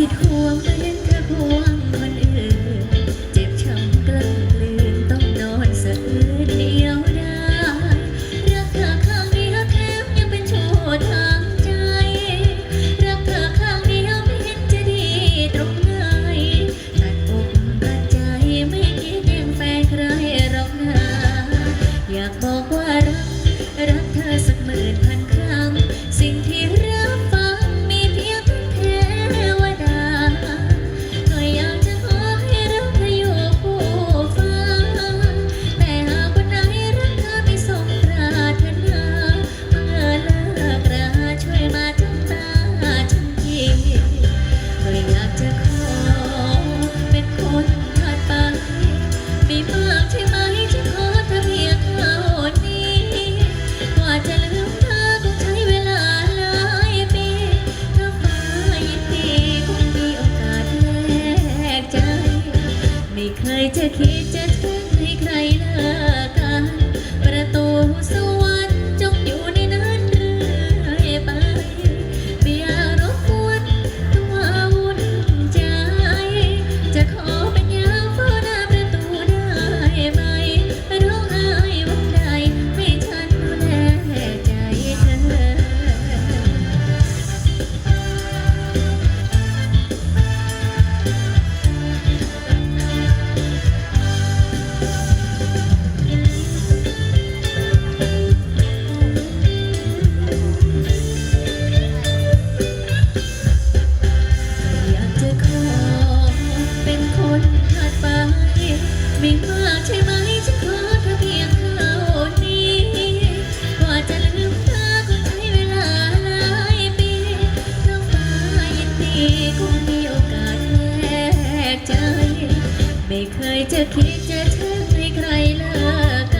สิทธิ์ห่วงนกระพวงมันอื่นเจ็บช้ำกลั้นกลืนต้องนอนสะอื้นเดียวได้ รักเธอข้างเดียวแถมยังเป็นชั่ทางใจ รักเธอข้างเดียวไม่เห็นจะดีตรงไหนตัอกตัใจไม่คิดยังแฟนใครหรอกนะอยากบอกว่ารัก รักเธอสักหมื่น take it. ไม่เคยจะคิดจะเชื่อให้ใครเลิก